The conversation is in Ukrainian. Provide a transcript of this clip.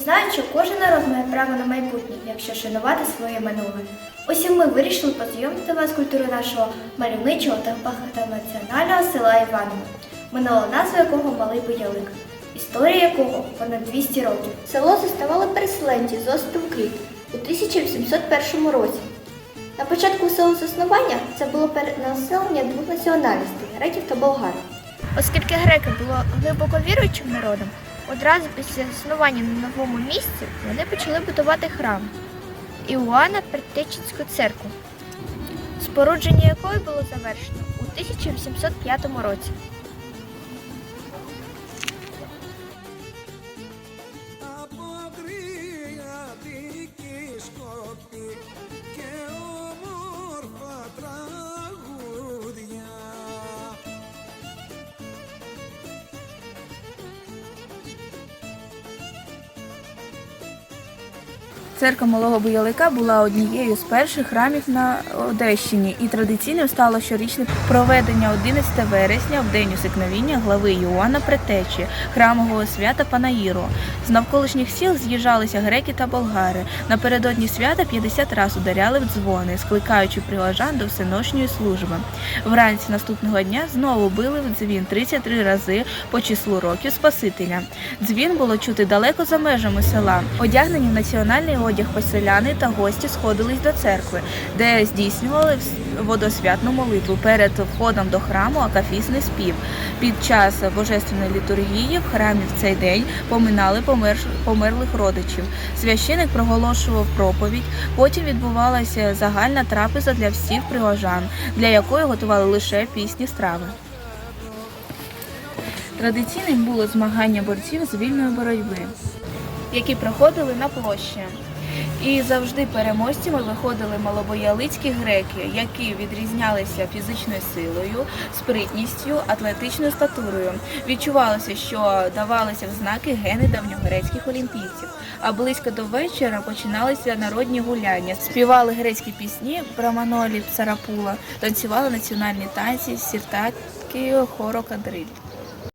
знають, що кожен народ має право на майбутнє, якщо шанувати своє минуле. Ось і ми вирішили познайомити вас з культурою нашого мальовничого та багатонаціонального села Іваново, минула назва якого Малий Боялик, історія якого понад 200 років. Село заснували переселенці з острову Кріт у 1801 році. На початку свого заснування це було перенаселення двох національностей греків та болгар. Оскільки греки були глибоко віруючим народом, одразу після заснування на новому місці вони почали будувати храм Іоанна Предтеченську церкву, спорудження якої було завершено у 1805 році. Церква Малого Боялика була однією з перших храмів на Одещині і традиційним стало щорічне проведення 11 вересня в день усикновіння глави Іоанна Претечі, храмового свята Панаїру. З навколишніх сіл з'їжджалися греки та болгари. Напередодні свята 50 раз ударяли в дзвони, скликаючи прилажан до всеношньої служби. Вранці наступного дня знову били в дзвін 33 рази по числу років Спасителя. Дзвін було чути далеко за межами села. Одягнені в національний одяг поселяни та гості сходились до церкви, де здійснювали водосвятну молитву перед входом до храму акафісний спів. Під час божественної літургії в храмі в цей день поминали померлих родичів. Священик проголошував проповідь. Потім відбувалася загальна трапеза для всіх пригожан, для якої готували лише пісні страви. Традиційним було змагання борців з вільної боротьби, які проходили на площі. І завжди переможцями виходили малобоялицькі греки, які відрізнялися фізичною силою, спритністю, атлетичною статурою. Відчувалося, що давалися в знаки гени давньогрецьких олімпійців. А близько до вечора починалися народні гуляння. Співали грецькі пісні Браманолі Царапула, танцювали національні танці, сіртаки, хоро кадриль.